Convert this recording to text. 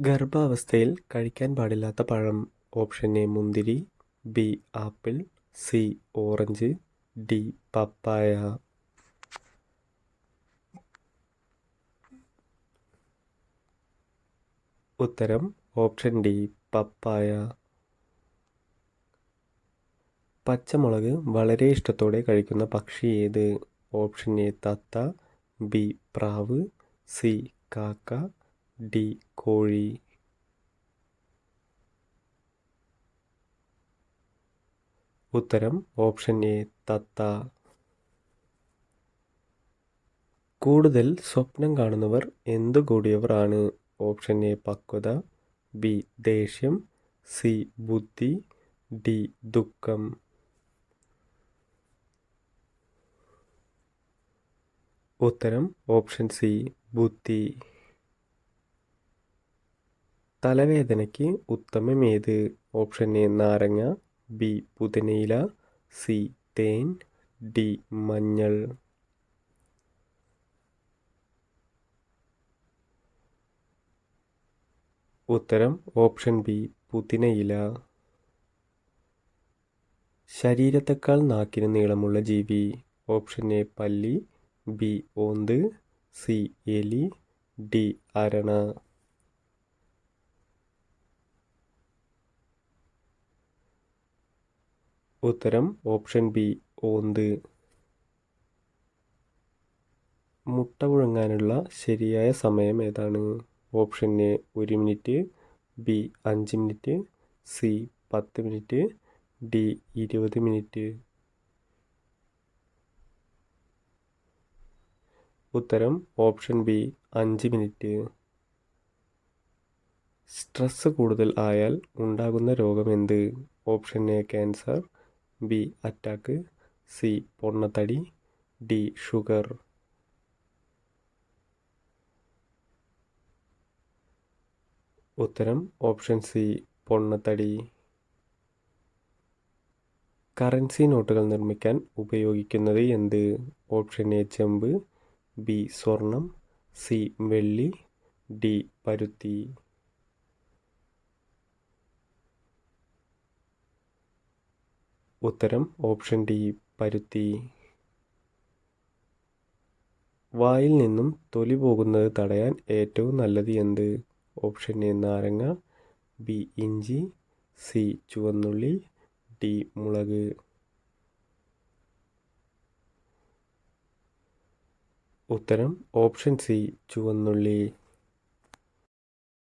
ഗർഭാവസ്ഥയിൽ കഴിക്കാൻ പാടില്ലാത്ത പഴം ഓപ്ഷൻ എ മുന്തിരി B apple C orange D പപ്പായ. ഉത്തരം ഓപ്ഷൻ ഡി പപ്പായ. പച്ചമുളക് വളരെ ഇഷ്ടത്തോടെ കഴിക്കുന്ന പക്ഷി ഏത്? ഓപ്ഷൻ എ തത്ത ബി പ്രാവ് സി കാക്ക ഡി കോഴി. ഉത്തരം ഓപ്ഷൻ എ തത്ത. കൂടുതൽ സ്വപ്നം കാണുന്നവർ എന്തു കൂടിയവർ ആണ് ഓപ്ഷൻ എ പക്വത. ബി ദേഷ്യം. സി ബുദ്ധി. ഡി ദുഃഖം. ഉത്തരം ഓപ്ഷൻ സി ബുദ്ധി. തലവേദനയ്ക്ക് ഉത്തമം ഏത്? ഓപ്ഷൻ എ നാരങ്ങ ബി പുതിനയില സി തേൻ ഡി മഞ്ഞൾ. ഉത്തരം ഓപ്ഷൻ ബി പുതിനയില. ശരീരത്തെക്കാൾ നാക്കിന് നീളമുള്ള ജീവി. ഓപ്ഷൻ എ പല്ലി ബി ഓന്ത് സി എലി ഡി അരണ. ഉത്തരം ഓപ്ഷൻ ബി ഓന്ത്. മുട്ട പുഴുങ്ങാനുള്ള ശരിയായ സമയം ഏതാണ്? ഓപ്ഷൻ എ ഒരു മിനിറ്റ് ബി അഞ്ച് മിനിറ്റ് സി പത്ത് മിനിറ്റ് ഡി ഇരുപത് മിനിറ്റ്. ഉത്തരം ഓപ്ഷൻ ബി അഞ്ച് മിനിറ്റ്. സ്ട്രെസ് കൂടുതൽ ആയാൽ ഉണ്ടാകുന്ന രോഗം എന്ത്? Option A cancer B attack C പൊണ്ണത്തടി ഡി ഷുഗർ ഉത്തരം ഓപ്ഷൻ സി പൊണ്ണത്തടി. കറൻസി നോട്ടുകൾ നിർമ്മിക്കാൻ ഉപയോഗിക്കുന്നത് എന്ത്? ഓപ്ഷൻ എ ചെമ്പ് ബി സ്വർണം സി വെള്ളി ഡി പരുത്തി. ഉത്തരം ഓപ്ഷൻ ഡി പരുത്തി. വായിൽ നിന്നും തൊലി പോകുന്നത് തടയാൻ ഏറ്റവും നല്ലത് എന്ത്? ഓപ്ഷൻ എ നാരങ്ങ. ബി ഇഞ്ചി. സി ചുവന്നുള്ളി. ഡി മുളക്. ഉത്തരം ഓപ്ഷൻ സി ചുവന്നുള്ളി.